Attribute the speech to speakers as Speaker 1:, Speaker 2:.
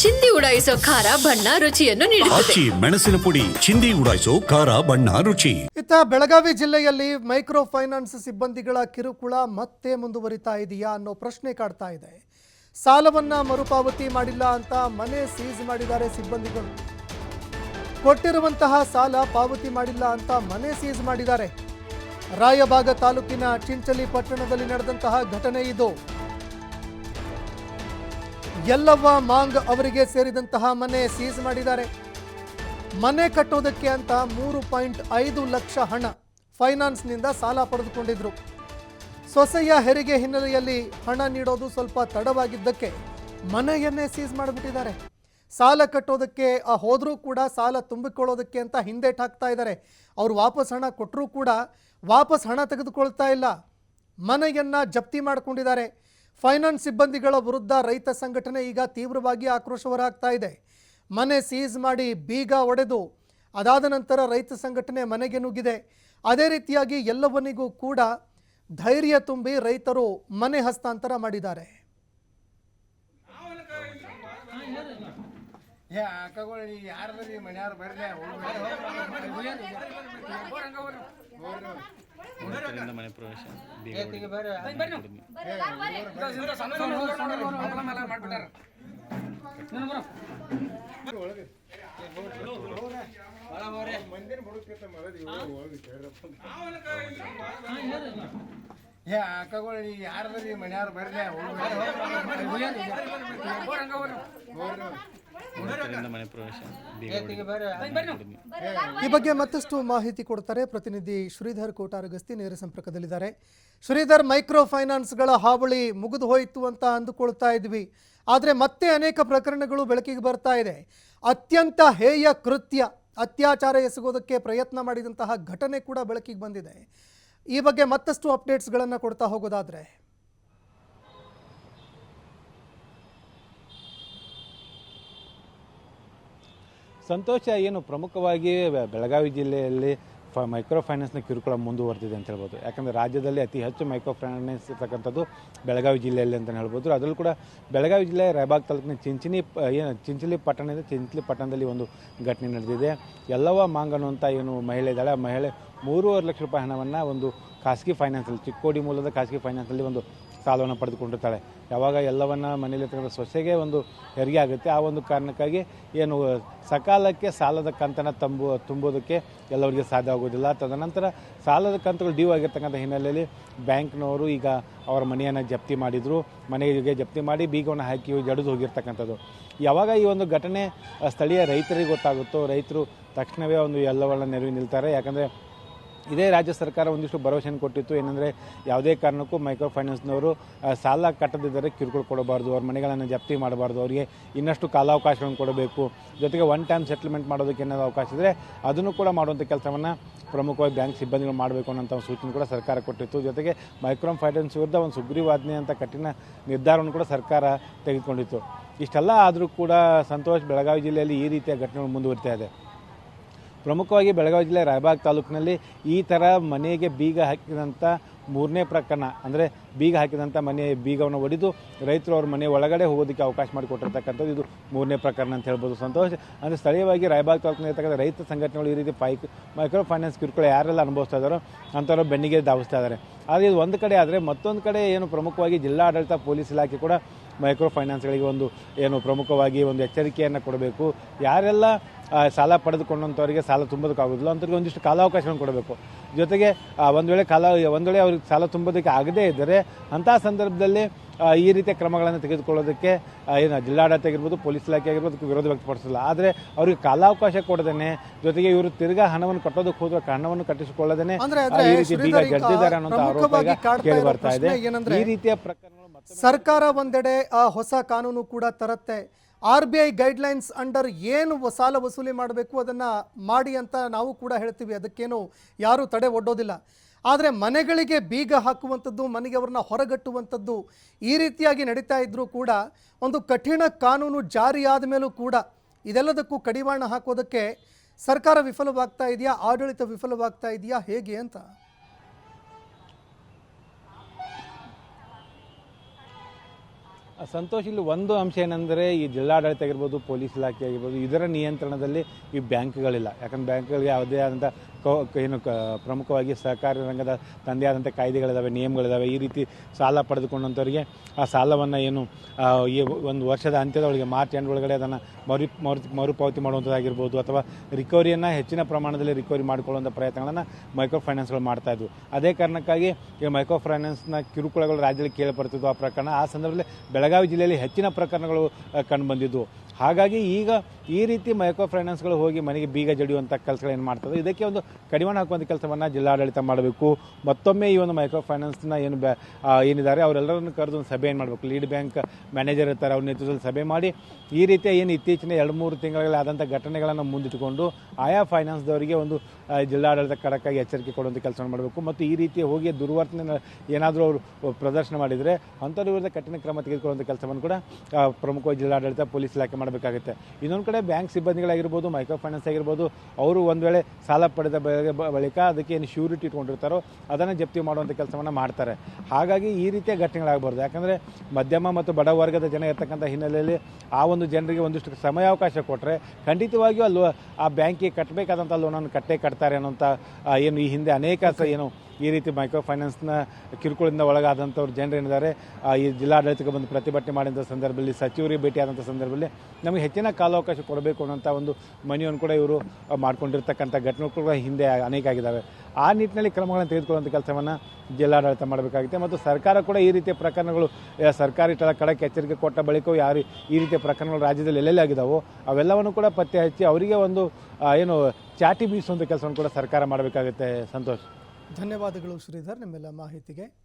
Speaker 1: ಚಿಂದಿ ಉಡಾಯಿಸೋ ಖಾರ ಬಣ್ಣ ರುಚಿಯನ್ನು ನೀಡುತ್ತದೆ.
Speaker 2: ಆಚಿ ಮೆಣಸಿನ ಪುಡಿ ಚಿಂದಿ ಉಡಾಯಿಸೋ ಖಾರ ಬಣ್ಣ ರುಚಿ.
Speaker 3: ಇತ್ತ ಬೆಳಗಾವಿ ಜಿಲ್ಲೆಯಲ್ಲಿ ಮೈಕ್ರೋ ಫೈನಾನ್ಸ್ ಸಿಬ್ಬಂದಿಗಳ ಕಿರುಕುಳ ಮತ್ತೆ ಮುಂದುವರಿತಾ ಇದೆಯಾ ಅನ್ನೋ ಪ್ರಶ್ನೆ ಕಾಡ್ತಾ ಇದೆ. ಸಾಲವನ್ನ ಮರುಪಾವತಿ ಮಾಡಿಲ್ಲ ಅಂತ ಮನೆ ಸೀಸ್ ಮಾಡಿದ್ದಾರೆ ಸಿಬ್ಬಂದಿಗಳು. ಕೊಟ್ಟಿರುವಂತಹ ಸಾಲ ಪಾವತಿ ಮಾಡಿಲ್ಲ ಅಂತ ಮನೆ ಸೀಸ್ ಮಾಡಿದ್ದಾರೆ. ರಾಯಬಾಗ ತಾಲೂಕಿನ ಚಿಂಚಲಿ ಪಟ್ಟಣದಲ್ಲಿ ನಡೆದಂತಹ ಘಟನೆ ಇದು. ಯಲ್ಲವ್ವ ಮಾಂಗ್ ಅವರಿಗೆ ಸೇರಿದಂತಹ ಮನೆ ಸೀಸ್ ಮಾಡಿದ್ದಾರೆ. ಮನೆ ಕಟ್ಟೋದಕ್ಕೆ ಅಂತ ಮೂರು ಪಾಯಿಂಟ್ ಐದು ಲಕ್ಷ ಹಣ ಫೈನಾನ್ಸ್ನಿಂದ ಸಾಲ ಪಡೆದುಕೊಂಡಿದ್ರು. ಸೊಸೆಯ ಹೆರಿಗೆ ಹಿನ್ನೆಲೆಯಲ್ಲಿ ಹಣ ನೀಡೋದು ಸ್ವಲ್ಪ ತಡವಾಗಿದ್ದಕ್ಕೆ ಮನೆಯನ್ನೇ ಸೀಸ್ ಮಾಡಿಬಿಟ್ಟಿದ್ದಾರೆ. ಸಾಲ ಕಟ್ಟೋದಕ್ಕೆ ಆ ಹೋದರೂ ಕೂಡ ಸಾಲ ತುಂಬಿಕೊಳ್ಳೋದಕ್ಕೆ ಅಂತ ಹಿಂದೇಟ್ ಹಾಕ್ತಾ ಇದ್ದಾರೆ. ಅವರು ವಾಪಸ್ ಹಣ ಕೊಟ್ಟರೂ ಕೂಡ ವಾಪಸ್ ಹಣ ತೆಗೆದುಕೊಳ್ತಾ ಇಲ್ಲ. ಮನೆಯನ್ನು ಜಪ್ತಿ ಮಾಡಿಕೊಂಡಿದ್ದಾರೆ. ಫೈನಾನ್ಸ್ ಸಿಬ್ಬಂದಿಗಳ ವಿರುದ್ಧ ರೈತ ಸಂಘಟನೆ ಈಗ ತೀವ್ರವಾಗಿ ಆಕ್ರೋಶ ಹೊರಹಾಕ್ತಾ ಇದೆ. ಮನೆ ಸೀಸ್ ಮಾಡಿ ಬೀಗ ಒಡೆದು ಅದಾದ ನಂತರ ರೈತ ಸಂಘಟನೆ ಮನೆಗೆ ನುಗ್ಗಿದೆ. ಅದೇ ರೀತಿಯಾಗಿ ಎಲ್ಲವನಿಗೂ ಕೂಡ ಧೈರ್ಯ ತುಂಬಿ ರೈತರು ಮನೆ ಹಸ್ತಾಂತರ ಮಾಡಿದ್ದಾರೆ.
Speaker 4: ಏ ಅಕ್ಕಗಳು ನೀ ಯಾರದ್ರಿ ಮನ್ಯಾರ ಬರ್ರಿ
Speaker 5: ಮನೆ ಪ್ರವೇಶ
Speaker 4: ಏ ಅಕ್ಕಗಳು ನೀ ಯಾರದ್ರಿ ಮನ್ಯಾರ ಬರ್ರಿ
Speaker 5: ಮನೆ ಪ್ರವೇಶ
Speaker 3: ಈ ಬಗ್ಗೆ ಮತ್ತಷ್ಟು ಮಾಹಿತಿ ಕೊಡ್ತಾರೆ ಪ್ರತಿನಿಧಿ ಶ್ರೀಧರ್ ಕೋಟಾರ ಗಸ್ತಿ ನೇರ ಸಂಪರ್ಕದಲ್ಲಿದ್ದಾರೆ. ಶ್ರೀಧರ್ ಮೈಕ್ರೋ ಫೈನಾನ್ಸ್ಗಳ ಹಾವಳಿ ಮುಗಿದು ಹೋಯಿತು ಅಂತ ಅಂದುಕೊಳ್ತಾ ಇದ್ವಿ. ಆದರೆ ಮತ್ತೆ ಅನೇಕ ಪ್ರಕರಣಗಳು ಬೆಳಕಿಗೆ ಬರ್ತಾ ಇದೆ. ಅತ್ಯಂತ ಹೇಯ ಕೃತ್ಯ ಅತ್ಯಾಚಾರ ಎಸಗೋದಕ್ಕೆ ಪ್ರಯತ್ನ ಮಾಡಿದಂತಹ ಘಟನೆ ಕೂಡ ಬೆಳಕಿಗೆ ಬಂದಿದೆ. ಈ ಬಗ್ಗೆ ಮತ್ತಷ್ಟು ಅಪ್ಡೇಟ್ಸ್ಗಳನ್ನು ಕೊಡ್ತಾ ಹೋಗೋದಾದ್ರೆ.
Speaker 5: ಸಂತೋಷ ಏನು ಪ್ರಮುಖವಾಗಿ ಬೆಳಗಾವಿ ಜಿಲ್ಲೆಯಲ್ಲಿ ಫ ಮೈಕ್ರೋ ಫೈನಾನ್ಸ್ನ ಕಿರುಕುಳ ಮುಂದುವರೆದಿದೆ ಅಂತ ಹೇಳ್ಬೋದು. ಯಾಕಂದರೆ ರಾಜ್ಯದಲ್ಲಿ ಅತಿ ಹೆಚ್ಚು ಮೈಕ್ರೋ ಫೈನಾನ್ಸ್ ಇರ್ತಕ್ಕಂಥದ್ದು ಬೆಳಗಾವಿ ಜಿಲ್ಲೆಯಲ್ಲಿ ಅಂತ ಹೇಳ್ಬೋದು. ಅದರಲ್ಲೂ ಕೂಡ ಬೆಳಗಾವಿ ಜಿಲ್ಲೆ ರಾಯಬಾಗ್ ತಾಲೂಕಿನ ಚಿಂಚಿನಿ ಏನು ಚಿಂಚಲಿ ಪಟ್ಟಣದ ಚಿಂಚಲಿ ಪಟ್ಟಣದಲ್ಲಿ ಒಂದು ಘಟನೆ ನಡೆದಿದೆ. ಎಲ್ಲವ ಮಾಂಗನು ಅಂತ ಏನು ಮಹಿಳೆ ಇದ್ದಾಳೆ. ಆ ಮಹಿಳೆ ಮೂರುವರೆ ಲಕ್ಷ ರೂಪಾಯಿ ಹಣವನ್ನು ಒಂದು ಖಾಸಗಿ ಫೈನಾನ್ಸಲ್ಲಿ ಚಿಕ್ಕೋಡಿ ಮೂಲದ ಖಾಸಗಿ ಫೈನಾನ್ಸಲ್ಲಿ ಒಂದು ಸಾಲವನ್ನು ಪಡೆದುಕೊಂಡಿರ್ತಾಳೆ. ಯಾವಾಗ ಎಲ್ಲವನ್ನ ಮನೇಲಿ ಇರ್ತಕ್ಕಂಥ ಸೊಸೆಗೆ ಒಂದು ಹೆರಿಗೆ ಆಗುತ್ತೆ. ಆ ಒಂದು ಕಾರಣಕ್ಕಾಗಿ ಏನು, ಸಕಾಲಕ್ಕೆ ಸಾಲದ ಕಂತನ್ನು ತಂಬು, ತುಂಬೋದಕ್ಕೆ ಎಲ್ಲರಿಗೆ ಸಾಧ್ಯ ಆಗೋದಿಲ್ಲ ತದನಂತರ ಸಾಲದ ಕಂತುಗಳು ಡ್ಯೂ ಆಗಿರ್ತಕ್ಕಂಥ ಹಿನ್ನೆಲೆಯಲ್ಲಿ ಬ್ಯಾಂಕ್ನವರು ಈಗ ಅವರ ಮನೆಯನ್ನು ಜಪ್ತಿ ಮಾಡಿದರು. ಮನೆಗೆ ಜಪ್ತಿ ಮಾಡಿ ಬೀಗವನ್ನು ಹಾಕಿ ಜಡಿದು ಹೋಗಿರ್ತಕ್ಕಂಥದ್ದು. ಯಾವಾಗ ಈ ಒಂದು ಘಟನೆ ಸ್ಥಳೀಯ ರೈತರಿಗೆ ಗೊತ್ತಾಗುತ್ತೋ, ರೈತರು ತಕ್ಷಣವೇ ಒಂದು ಎಲ್ಲವನ್ನ ನೆರವಿ ನಿಲ್ತಾರೆ. ಯಾಕಂದರೆ ಇದೇ ರಾಜ್ಯ ಸರ್ಕಾರ ಒಂದಿಷ್ಟು ಭರವಸೆಯನ್ನು ಕೊಟ್ಟಿತ್ತು. ಏನಂದರೆ ಯಾವುದೇ ಕಾರಣಕ್ಕೂ ಮೈಕ್ರೋ ಫೈನಾನ್ಸ್ನವರು ಸಾಲ ಕಟ್ಟದಿದ್ದರೆ ಕಿರುಕುಳ ಕೊಡಬಾರ್ದು, ಅವ್ರ ಮನೆಗಳನ್ನು ಜಪ್ತಿ ಮಾಡಬಾರ್ದು, ಅವರಿಗೆ ಇನ್ನಷ್ಟು ಕಾಲಾವಕಾಶಗಳನ್ನು ಕೊಡಬೇಕು. ಜೊತೆಗೆ ಒನ್ ಟೈಮ್ ಸೆಟಲ್ಮೆಂಟ್ ಮಾಡೋದಕ್ಕೆ ಏನಾದರೂ ಅವಕಾಶ ಇದ್ದರೆ ಅದನ್ನು ಕೂಡ ಮಾಡುವಂಥ ಕೆಲಸವನ್ನು ಪ್ರಮುಖವಾಗಿ ಬ್ಯಾಂಕ್ ಸಿಬ್ಬಂದಿಗಳು ಮಾಡಬೇಕು ಅನ್ನೋಂಥ ಒಂದು ಸೂಚನೆ ಕೂಡ ಸರ್ಕಾರ ಕೊಟ್ಟಿತ್ತು. ಜೊತೆಗೆ ಮೈಕ್ರೋ ಫೈನಾನ್ಸ್ ವಿರುದ್ಧ ಒಂದು ಸುಗ್ರೀವಾಜ್ಞೆ ಅಂತ ಕಠಿಣ ನಿರ್ಧಾರವನ್ನು ಕೂಡ ಸರ್ಕಾರ ತೆಗೆದುಕೊಂಡಿತ್ತು. ಇಷ್ಟೆಲ್ಲ ಆದರೂ ಕೂಡ ಸಂತೋಷ್ ಬೆಳಗಾವಿ ಜಿಲ್ಲೆಯಲ್ಲಿ ಈ ರೀತಿಯ ಘಟನೆಗಳು ಮುಂದುವರಿತಾ ಇದೆ. ಪ್ರಮುಖವಾಗಿ ಬೆಳಗಾವಿ ಜಿಲ್ಲೆ ರಾಯಬಾಗ್ ತಾಲೂಕಿನಲ್ಲಿ ಈ ಥರ ಮನೆಗೆ ಬೀಗ ಹಾಕಿದಂಥ ಮೂರನೇ ಪ್ರಕರಣ, ಅಂದರೆ ಬೀಗ ಹಾಕಿದಂಥ ಮನೆ ಬೀಗವನ್ನು ಒಡೆದು ರೈತರು ಅವ್ರ ಮನೆ ಒಳಗಡೆ ಹೋಗೋದಕ್ಕೆ ಅವಕಾಶ ಮಾಡಿಕೊಟ್ಟಿರ್ತಕ್ಕಂಥದ್ದು ಇದು ಮೂರನೇ ಪ್ರಕರಣ ಅಂತ ಹೇಳ್ಬೋದು. ಸಂತೋಷ, ಅಂದರೆ ಸ್ಥಳೀಯವಾಗಿ ರಾಯಬಾಗ್ ತಾಲೂಕಿನಲ್ಲಿರ್ತಕ್ಕಂಥ ರೈತ ಸಂಘಟನೆಗಳು ಈ ರೀತಿ ಪೈಕ್ ಮೈಕ್ರೋ ಫೈನಾನ್ಸ್ ಕಿರುಕುಳ ಯಾರೆಲ್ಲ ಅನುಭವಿಸ್ತಾ ಇದ್ದಾರೋ ಅಂಥವ್ರು ಬೆನ್ನಿಗೆ ಧಾವಿಸ್ತಾ ಇದ್ದಾರೆ. ಆದರೆ ಇದು ಒಂದು ಕಡೆ ಆದರೆ ಮತ್ತೊಂದು ಕಡೆ ಏನು ಪ್ರಮುಖವಾಗಿ ಜಿಲ್ಲಾಡಳಿತ, ಪೊಲೀಸ್ ಇಲಾಖೆ ಕೂಡ ಮೈಕ್ರೋ ಫೈನಾನ್ಸ್ಗಳಿಗೆ ಒಂದು ಏನು ಪ್ರಮುಖವಾಗಿ ಒಂದು ಎಚ್ಚರಿಕೆಯನ್ನು ಕೊಡಬೇಕು. ಯಾರೆಲ್ಲ ಸಾಲ ಪಡೆದುಕೊಂಡಂಥವರಿಗೆ ಸಾಲ ತುಂಬೋದಕ್ಕಾಗೋದಿಲ್ಲ ಅಂಥವ್ರಿಗೆ ಒಂದಿಷ್ಟು ಕಾಲಾವಕಾಶವನ್ನು ಕೊಡಬೇಕು. ಜೊತೆಗೆ ಒಂದು ವೇಳೆ ಕಾಲ, ಒಂದು ವೇಳೆ ಅವ್ರಿಗೆ ಸಾಲ ತುಂಬೋದಕ್ಕೆ ಆಗದೇ ಇದ್ದರೆ ಅಂಥ ಸಂದರ್ಭದಲ್ಲಿ ಈ ರೀತಿಯ ಕ್ರಮಗಳನ್ನು ತೆಗೆದುಕೊಳ್ಳೋದಕ್ಕೆ ಏನು ಜಿಲ್ಲಾಡಳಿತ ಆಗಿರ್ಬೋದು ಪೊಲೀಸ್ ಇಲಾಖೆ ಆಗಿರ್ಬೋದು ವಿರೋಧ ವ್ಯಕ್ತಪಡಿಸಿಲ್ಲ. ಆದರೆ ಅವರಿಗೆ ಕಾಲಾವಕಾಶ ಕೊಡದೇನೆ ಜೊತೆಗೆ ಇವರು ತಿರ್ಗಾ ಹಣವನ್ನು ಕಟ್ಟೋದಕ್ಕೆ ಹೋದ್ರೆ ಹಣವನ್ನು ಕಟ್ಟಿಸಿಕೊಳ್ಳದೇನೆ ಈ ರೀತಿ ಬೀಗ ಅನ್ನೋ ಆರೋಪ ಕೇಳಿ ಬರ್ತಾ ಇದೆ. ಈ ರೀತಿಯ ಪ್ರಕರಣಗಳು
Speaker 3: ಸರ್ಕಾರ ಒಂದೆಡೆ ಆ ಹೊಸ ಕಾನೂನು ಕೂಡ ತರುತ್ತೆ. R B I guidelines under ಏನು ಸಾಲ ವಸೂಲಿ ಮಾಡಬೇಕು ಅದನ್ನು ಮಾಡಿ ಅಂತ ನಾವು ಕೂಡ ಹೇಳ್ತೀವಿ. ಅದಕ್ಕೇನು ಯಾರೂ ತಡೆ ಒಡ್ಡೋದಿಲ್ಲ. ಆದರೆ ಮನೆಗಳಿಗೆ ಬೀಗ ಹಾಕುವಂಥದ್ದು, ಮನೆಗೆ ಅವ್ರನ್ನ ಹೊರಗಟ್ಟುವಂಥದ್ದು ಈ ರೀತಿಯಾಗಿ ನಡೀತಾ ಇದ್ದರೂ ಕೂಡ ಒಂದು ಕಠಿಣ ಕಾನೂನು ಜಾರಿಯಾದ ಮೇಲೂ ಕೂಡ ಇದೆಲ್ಲದಕ್ಕೂ ಕಡಿವಾಣ ಹಾಕೋದಕ್ಕೆ ಸರ್ಕಾರ ವಿಫಲವಾಗ್ತಾ ಇದೆಯಾ? ಆಡಳಿತ ವಿಫಲವಾಗ್ತಾ ಇದೆಯಾ? ಹೇಗೆ ಅಂತ?
Speaker 5: ಸಂತೋಷ್, ಇಲ್ಲಿ ಒಂದು ಅಂಶ ಏನಂದರೆ ಈ ಜಿಲ್ಲಾಡಳಿತ ಆಗಿರ್ಬೋದು, ಪೊಲೀಸ್ ಇಲಾಖೆ ಆಗಿರ್ಬೋದು, ಇದರ ನಿಯಂತ್ರಣದಲ್ಲಿ ಈ ಬ್ಯಾಂಕ್ಗಳಿಲ್ಲ. ಯಾಕಂದ್ರೆ ಬ್ಯಾಂಕ್ಗಳಿಗೆ ಯಾವುದೇ ಆದಂಥ ಏನು ಪ್ರಮುಖವಾಗಿ ಸಹಕಾರಿ ರಂಗದ ತಂದೆ ಆದಂಥ ಕಾಯ್ದೆಗಳಿದ್ದಾವೆ ನಿಯಮಗಳಿದ್ದಾವೆ ಈ ರೀತಿ ಸಾಲ ಪಡೆದುಕೊಂಡಂಥವರಿಗೆ ಆ ಸಾಲವನ್ನು ಏನು ಈ ಒಂದು ವರ್ಷದ ಅಂತ್ಯದೊಳಗೆ ಮಾರ್ಚ್ ಎಂಡ್ ಒಳಗಡೆ ಅದನ್ನು ಮರು ಮರು, ಮರುಪಾವತಿ ಮಾಡುವಂಥದ್ದಾಗಿರ್ಬೋದು ಅಥವಾ ರಿಕವರಿಯನ್ನು ಹೆಚ್ಚಿನ ಪ್ರಮಾಣದಲ್ಲಿ ರಿಕವರಿ ಮಾಡಿಕೊಳ್ಳುವಂಥ ಪ್ರಯತ್ನಗಳನ್ನು ಮೈಕ್ರೋ ಫೈನಾನ್ಸ್ಗಳು ಮಾಡ್ತಾ ಇದ್ವು ಅದೇ ಕಾರಣಕ್ಕಾಗಿ ಈ ಮೈಕ್ರೋ ಫೈನಾನ್ಸ್ನ ಕಿರುಕುಳಗಳು ರಾಜ್ಯದಲ್ಲಿ ಕೇಳಿ ಬರ್ತಿದ್ವು ಆ ಪ್ರಕರಣ ಆ ಸಂದರ್ಭದಲ್ಲಿ ಬೆಳಗಾವಿ ಜಿಲ್ಲೆಯಲ್ಲಿ ಹೆಚ್ಚಿನ ಪ್ರಕರಣಗಳು ಕಂಡು ಬಂದಿದ್ವು. ಹಾಗಾಗಿ ಈಗ ಈ ರೀತಿ ಮೈಕ್ರೋ ಫೈನಾನ್ಸ್ಗಳು ಹೋಗಿ ಮನೆಗೆ ಬೀಗ ಜಡಿಯುವಂಥ ಕೆಲಸಗಳೇನು ಮಾಡ್ತದೆ? ಇದಕ್ಕೆ ಒಂದು ಕಡಿವಾಣ ಹಾಕುವಂಥ ಕೆಲಸವನ್ನು ಜಿಲ್ಲಾಡಳಿತ ಮಾಡಬೇಕು. ಮತ್ತೊಮ್ಮೆ ಈ ಒಂದು ಮೈಕ್ರೋ ಫೈನಾನ್ಸ್ನ ಏನು ಬ್ಯಾ ಏನಿದ್ದಾರೆ, ಅವರೆಲ್ಲರನ್ನು ಕರೆದು ಒಂದು ಸಭೆ ಏನು ಮಾಡಬೇಕು? ಲೀಡ್ ಬ್ಯಾಂಕ್ ಮ್ಯಾನೇಜರ್ ಇರ್ತಾರೆ ಅವ್ರ ನೇತೃತ್ವದಲ್ಲಿ ಸಭೆ ಮಾಡಿ ಈ ರೀತಿಯ ಏನು ಇತ್ತೀಚಿನ ಎರಡು ಮೂರು ತಿಂಗಳಲ್ಲಿ ಆದಂಥ ಘಟನೆಗಳನ್ನು ಮುಂದಿಟ್ಟುಕೊಂಡು ಆಯಾ ಫೈನಾನ್ಸ್ದವರಿಗೆ ಒಂದು ಜಿಲ್ಲಾಡಳಿತ ಖಡಕ್ಕಾಗಿ ಎಚ್ಚರಿಕೆ ಕೊಡುವಂಥ ಕೆಲಸ ಮಾಡಬೇಕು. ಮತ್ತು ಈ ರೀತಿ ಹೋಗಿ ದುರ್ವರ್ತನೆ ಏನಾದರೂ ಅವರು ಪ್ರದರ್ಶನ ಮಾಡಿದರೆ ಅಂಥವ್ರ ವಿರುದ್ಧ ಕಠಿಣ ಕ್ರಮ ತೆಗೆದುಕೊಳ್ಳುವಂಥ ಕೆಲಸವನ್ನು ಕೂಡ ಪ್ರಮುಖವಾಗಿ ಜಿಲ್ಲಾಡಳಿತ, ಪೊಲೀಸ್ ಇಲಾಖೆ ಮಾಡಬೇಕಾಗುತ್ತೆ. ಇನ್ನೊಂದು ಕಡೆ ಬ್ಯಾಂಕ್ ಸಿಬ್ಬಂದಿಗಳಾಗಿರ್ಬೋದು ಮೈಕ್ರೋ ಫೈನಾನ್ಸ್ ಆಗಿರ್ಬೋದು, ಅವರು ಒಂದು ವೇಳೆ ಸಾಲ ಪಡೆದ ಬಳಿಕ ಅದಕ್ಕೆ ಏನು ಶ್ಯೂರಿಟಿ ಇಟ್ಕೊಂಡಿರ್ತಾರೋ, ಅದನ್ನು ಜಪ್ತಿ ಮಾಡುವಂಥ ಕೆಲಸವನ್ನು ಮಾಡ್ತಾರೆ. ಹಾಗಾಗಿ ಈ ರೀತಿಯ ಘಟನೆಗಳಾಗಬಾರ್ದು. ಯಾಕಂದರೆ ಮಧ್ಯಮ ಮತ್ತು ಬಡ ವರ್ಗದ ಜನ ಇರ್ತಕ್ಕಂಥ ಹಿನ್ನೆಲೆಯಲ್ಲಿ ಆ ಒಂದು ಜನರಿಗೆ ಒಂದಿಷ್ಟು ಸಮಯಾವಕಾಶ ಕೊಟ್ಟರೆ ಖಂಡಿತವಾಗಿಯೂ ಅಲ್ಲಿ ಆ ಬ್ಯಾಂಕಿಗೆ ಕಟ್ಟಬೇಕಾದಂಥ ಲೋನನ್ನು ಕಟ್ಟೇ ಕಟ್ತಾರೆ ಅನ್ನೋಂಥ ಏನು ಈ ಹಿಂದೆ ಅನೇಕ ಏನು ಈ ರೀತಿ ಮೈಕ್ರೋ ಫೈನಾನ್ಸ್ನ ಕಿರುಕುಳದಿಂದ ಒಳಗಾದಂಥವ್ರು ಜನರು ಏನಿದ್ದಾರೆ ಆ, ಈ ಜಿಲ್ಲಾಡಳಿತಕ್ಕೆ ಬಂದು ಪ್ರತಿಭಟನೆ ಮಾಡಿದಂಥ ಸಂದರ್ಭದಲ್ಲಿ ಸಚಿವರಿಗೆ ಭೇಟಿಯಾದಂಥ ಸಂದರ್ಭದಲ್ಲಿ ನಮಗೆ ಹೆಚ್ಚಿನ ಕಾಲಾವಕಾಶ ಕೊಡಬೇಕು ಅನ್ನೋಂಥ ಒಂದು ಮನೆಯನ್ನು ಕೂಡ ಇವರು ಮಾಡಿಕೊಂಡಿರ್ತಕ್ಕಂಥ ಮಾಡ್ಕೊಂಡಿರ್ತಕ್ಕಂಥ ಘಟನೆಗಳು ಕೂಡ ಹಿಂದೆ ಅನೇಕ ಆಗಿದ್ದಾವೆ. ಆ ನಿಟ್ಟಿನಲ್ಲಿ ಕ್ರಮಗಳನ್ನು ತೆಗೆದುಕೊಳ್ಳುವಂಥ ಕೆಲಸವನ್ನು ಜಿಲ್ಲಾಡಳಿತ ಮಾಡಬೇಕಾಗುತ್ತೆ. ಮತ್ತು ಸರ್ಕಾರ ಕೂಡ ಈ ರೀತಿಯ ಪ್ರಕರಣಗಳು ಸರ್ಕಾರಿ ತಳ ಕಡಕ್ಕೆ ಎಚ್ಚರಿಕೆ ಕೊಟ್ಟ ಬಳಿಕವೂ ಯಾರು ಈ ರೀತಿಯ ಪ್ರಕರಣಗಳು ರಾಜ್ಯದಲ್ಲಿ ಎಲ್ಲೆಲ್ಲಿ ಆಗಿದಾವೋ ಅವೆಲ್ಲವನ್ನು ಕೂಡ ಪತ್ತೆ ಹಚ್ಚಿ ಅವರಿಗೆ ಒಂದು ಏನು ಚಾಟಿ ಬೀಸುವಂಥ ಕೆಲಸವನ್ನು ಕೂಡ ಸರ್ಕಾರ ಮಾಡಬೇಕಾಗುತ್ತೆ. ಸಂತೋಷ್.
Speaker 3: ಧನ್ಯವಾದಗಳು ಶ್ರೀಧರ್ ನಿಮ್ಮೆಲ್ಲ ಮಾಹಿತಿಗೆ.